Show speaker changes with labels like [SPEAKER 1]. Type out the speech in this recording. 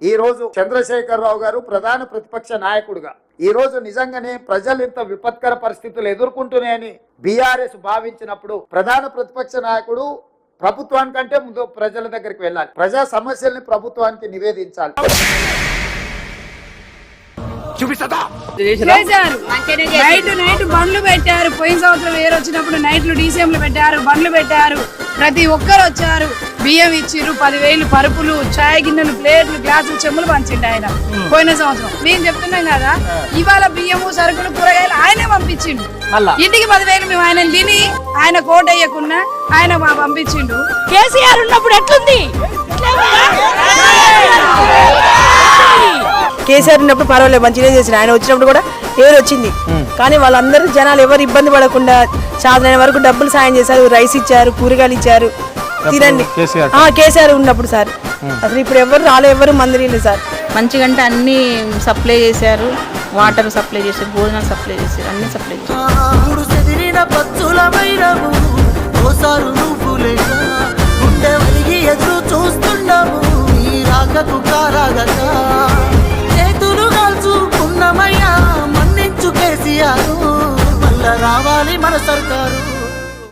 [SPEAKER 1] ఈ రోజు చంద్రశేఖరరావు గారు ప్రధాన ప్రతిపక్ష నాయకుడుగా. ఈ రోజు నిజంగానే ప్రజలు ఇంత విపత్కర పరిస్థితులు ఎదుర్కొంటున్నాయని బీఆర్ఎస్ భావించినప్పుడు ప్రధాన ప్రతిపక్ష నాయకుడు ప్రభుత్వానికంటే ముందు ప్రజల దగ్గరికి వెళ్ళాలి. ప్రజా సమస్యల్ని ప్రభుత్వానికి నివేదించాలి.
[SPEAKER 2] చేశారు నైట్ నైట్ బండ్లు పెట్టారు. పోయిన సంవత్సరం వేరు వచ్చినప్పుడు నైట్లు డీసీఎంలు పెట్టారు బండ్లు పెట్టారు. ప్రతి ఒక్కరు వచ్చారు. బియ్యం ఇచ్చిర్రు పదివేలు పరుపులు చాయ్ గిన్నెలు ప్లేట్లు గ్లాసులు చెమ్ములు పంచిండు ఆయన. పోయిన సంవత్సరం. మేము చెప్తున్నాం కదా ఇవాళ బియ్యము సరుకులు కూరగాయలు ఆయనే పంపించిండు. ఇంటికి పదివేలు మేము ఆయన తిని ఆయన కోట్ వేయకున్నా ఆయన మా పంపించిండు.
[SPEAKER 3] కేసీఆర్ ఉన్నప్పుడు ఎట్లుంది?
[SPEAKER 4] కేసీఆర్ ఉన్నప్పుడు పర్వాలేదు మంచిగా చేసిన ఆయన వచ్చినప్పుడు కూడా ఎవరు వచ్చింది. కానీ వాళ్ళందరూ జనాలు ఎవరు ఇబ్బంది పడకుండా సాధన వరకు డబ్బులు సాయం చేశారు. రైస్ ఇచ్చారు కూరగాయలు ఇచ్చారు. తినండి. ఆ, కేసీఆర్ ఉన్నప్పుడు సార్. అసలు ఇప్పుడు ఎవరు రాలే ఎవరు మందిరీలు సార్.
[SPEAKER 3] మంచిగా అంటే అన్ని సప్లై చేశారు. వాటర్ సప్లై చేశారు భోజనాలు సప్లై చేశారు అన్ని సప్లై చేశారు.
[SPEAKER 5] మూడు రావాలి మన సర్కారు.